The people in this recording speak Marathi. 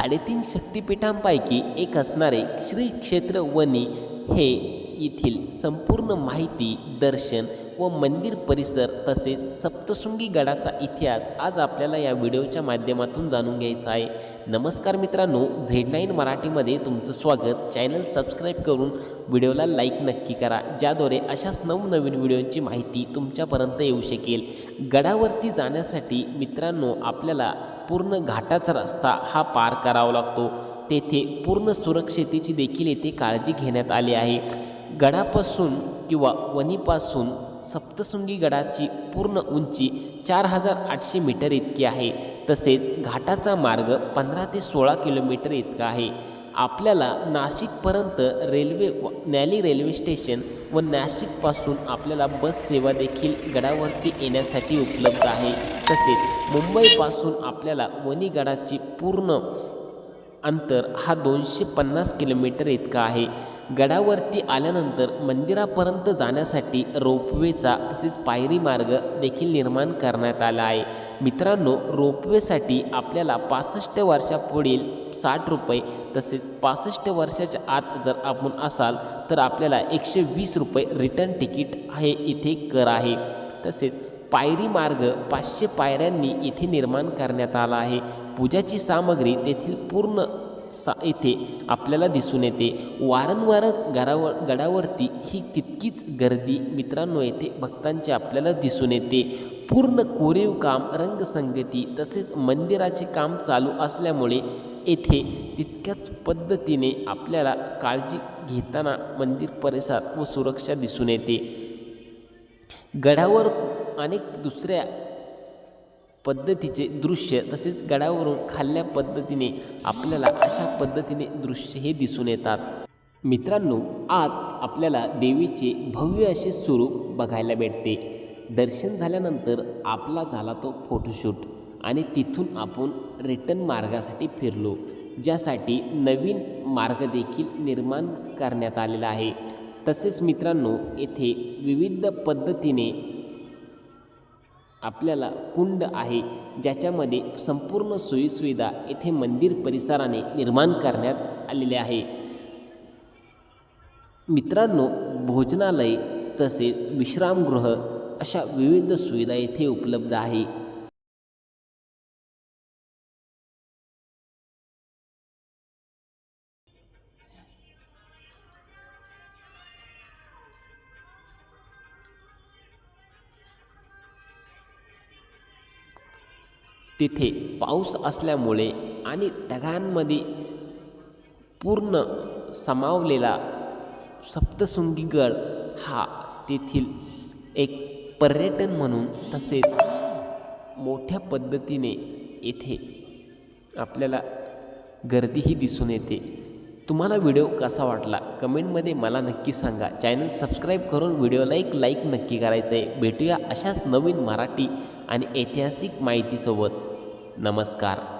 साडेतीन शक्तिपीठांपैकी एक असणारे श्री क्षेत्र वनी हे येथील संपूर्ण माहिती दर्शन व मंदिर परिसर तसेच सप्तशृंगी गडाचा इतिहास आज आपल्याला या व्हिडिओच्या माध्यमातून जाणून घ्यायचा आहे. नमस्कार मित्रांनो झेड नाईन मराठीमध्ये तुमचं स्वागत. चॅनल सबस्क्राईब करून व्हिडिओला लाईक नक्की करा ज्याद्वारे अशाच नवनवीन व्हिडिओंची माहिती तुमच्यापर्यंत येऊ शकेल. गडावरती जाण्यासाठी मित्रांनो आपल्याला पूर्ण घाटाचा रस्ता हा पार करावा लागतो. तेथे पूर्ण सुरक्षेची देखील येथे काळजी घेण्यात आली आहे. गडापासून किंवा वनीपासून सप्तशृंगी गडाची पूर्ण उंची चार हजार आठशे मीटर इतकी आहे. तसेच घाटाचा मार्ग पंधरा ते सोळा किलोमीटर इतका आहे. आपल्याला नाशिकपर्यंत रेल्वे व- न्याली रेल्वे स्टेशन व नाशिकपासून आपल्याला बस सेवा देखील गडावरती येण्यासाठी उपलब्ध आहे. तसेच मुंबईपासून आपल्याला वणीगडाची पूर्ण अंतर हा दोनशे पन्नास किलोमीटर इतका आहे. गडावरती आल्यानंतर मंदिरापर्यंत जाण्यासाठी रोपवेचा तसेच पायरी मार्ग देखील निर्माण करण्यात आला आहे. मित्रांनो रोपवेसाठी आपल्याला पासष्ट वर्षापुढील साठ रुपये तसेच पासष्ट वर्षाच्या आत जर आपण असाल तर आपल्याला एकशे वीस रुपये रिटर्न तिकीट हे इथे कर आहे. तसेच पायरी मार्ग पाचशे पायऱ्यांनी इथे निर्माण करण्यात आला आहे. पूजाची सामग्री तेथील पूर्ण सा इथे आपल्याला दिसून येते. वारंवारच गडावर गडावरती ही तितकीच गर्दी मित्रांनो येथे भक्तांची आपल्याला दिसून येते. पूर्ण कोरीव काम रंगसंगती तसेच मंदिराचे काम चालू असल्यामुळे येथे तितक्याच पद्धतीने आपल्याला काळजी घेताना मंदिर परिसरात व सुरक्षा दिसून येते. गडावर अनेक दुसऱ्या पद्धतीचे दृश्य तसेच गडावरून खाल्ल्या पद्धतीने आपल्याला अशा पद्धतीने दृश्य हे दिसून येतात. मित्रांनो आत आपल्याला देवीचे भव्य असे स्वरूप बघायला भेटते. दर्शन झाल्यानंतर आपला झाला तो फोटोशूट आणि तिथून आपण रिटर्न मार्गासाठी फिरलो ज्यासाठी नवीन मार्ग देखील निर्माण करण्यात आलेला आहे. तसेच मित्रांनो येथे विविध पद्धतीने आपल्याला कुंड आहे ज्याच्यामध्ये संपूर्ण सोयीसुविधा येथे मंदिर परिसराने निर्माण करण्यात आलेले आहे. मित्रांनो भोजनालय तसेच विश्रामगृह अशा विविध सुविधा येथे उपलब्ध आहे. तिथे पाऊस असल्यामुळे आणि ढगांमध्ये पूर्ण समावलेला सप्तशृंगीगड हा तेथील एक पर्यटन म्हणून तसेच मोठ्या पद्धतीने येथे आपल्याला गर्दीही दिसून येते. तुम्हाला व्हिडिओ कसा वाटला? कमेंटमध्ये मला नक्की सांगा. चॅनल सबस्क्राईब करून व्हिडिओला एक लाईक नक्की करायचं आहे भेटूया अशाच नवीन मराठी आणि ऐतिहासिक माहितीसोबत. नमस्कार